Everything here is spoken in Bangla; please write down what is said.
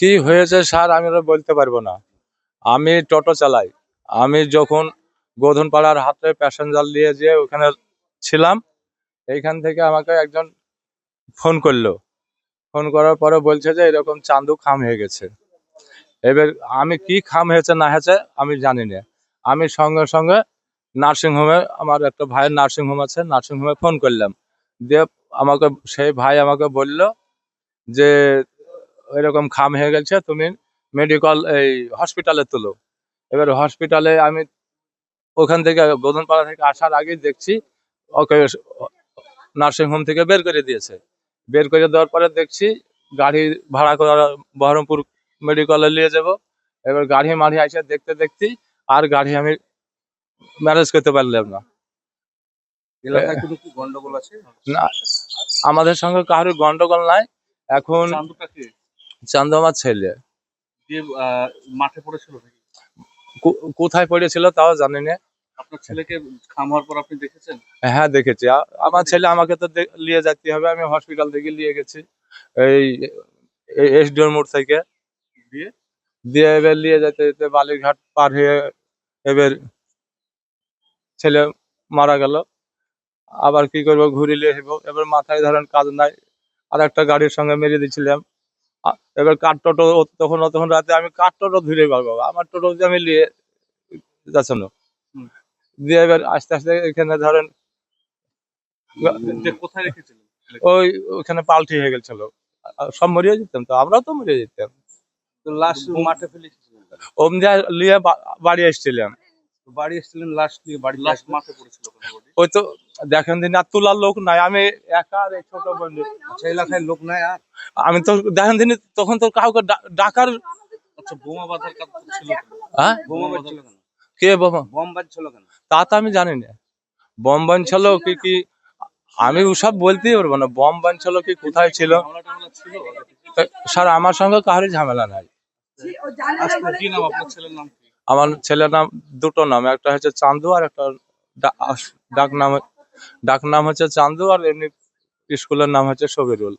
কি হয়েছে স্যার আমি বলতে পারব না। আমি টোটো চালাই। আমি যখন গোধনপাড়ার হাতে প্যাসেঞ্জার নিয়ে যেয়ে ওখানে ছিলাম, এইখান থেকে আমাকে একজন ফোন করল। ফোন করার পরে বলছে যে এরকম চান্দু খাম হয়ে গেছে। এবার আমি কি খাম হয়েছে না হয়েছে আমি জানি না। আমি সঙ্গে সঙ্গে নার্সিংহোমে, আমার একটা ভাইয়ের নার্সিংহোম আছে, নার্সিংহোমে ফোন করলাম। দিয়ে আমাকে, সেই ভাই আমাকে বলল যে এরকম খাম হয়ে গেছে তুমি মেডিকেল এই হসপিটালে তোলো। এবার হসপিটালে আমি ওখান থেকে গোধনপাড়া থেকে আসার আগেই দেখছি ওকে নার্সিংহোম থেকে বের করে দিয়েছে। বের করে দেওয়ার পরে দেখছি গাড়ি ভাড়া করে বহরমপুর মেডিকেলে নিয়ে যাব। এবার গাড়ি মাড়ি আসে দেখতে দেখতে আর গাড়ি আমি ম্যানেজ করতে পারলাম না। আমাদের সঙ্গে কারোর গন্ডগোল নাই। এখন চান্দুটা কে চান্দু আমার ছেলে আহ, মাঠে পড়েছিল নাকি? কো- কোথায় পড়েছিল তাও জানি না। আপনার ছেলেকে খাম হওয়ার পর আপনি দেখেছেন? হ্যাঁ দেখেছি। আ- আমার ছেলে আমাকে তো দে- নিয়ে যেতে হবে। আমি হসপিটাল থেকে নিয়ে গেছি। এই এসডিওর মোড় থেকে। দিয়ে? দিয়ে এবার নিয়ে যেতে যেতে বালিঘাট পার হয়ে এবার ছেলে মারা গেল। আবার কি করব? ঘুরে নিয়ে আসব এবার মাথায় ধরেন কাজ নাই। আর একটা গাড়ির সঙ্গে মেরে দিয়েছিলাম। এবার কাঠ টোটো তখন তখন রাতে আমি কাঠ টোটো ধরে পারব আমি টোটো আমি নিয়ে যাচ্ছি না। দিয়ে এবার আস্তে আস্তে এখানে ধরেন কোথায় রেখেছিলেন? ওই ওখানে পাল্টি হয়ে গেছিল। সব মরিয়ে যেতাম তো আমরাও তো মরিয়ে যেতাম। তো লাশ মাঠে ফেলে লিয়ে বাড়ি এসেছিলাম। বাড়ি এসেছিলেন লাশ নিয়ে বাড়ি লাশ মাঠে পড়েছিল ওই তো দেখেন দিন আর তোলার লোক নাই। আমি একা আর এই ছোট বন্ধু। আচ্ছা এলাকায় লোক নাই আর? আমি তো দেখেন দিন তখন তো কাউকে ডাকার আচ্ছা? হ্যাঁ কে তা তো আমি জানি না। বম বানছিল কি কি আমি ওসব বলতেই পারব না। বম বানছিল কি কোথায় ছিল? স্যার আমার সঙ্গে কারোর ঝামেলা নাই। আজকে কি নাম? আপনার ছেলের নাম কি? আমার ছেলের নাম দুটো নাম একটা হচ্ছে চান্দু আর একটা ডাক নাম ডাক নাম হচ্ছে চান্দু আর এমনি স্কুলের নাম হচ্ছে সবিরুল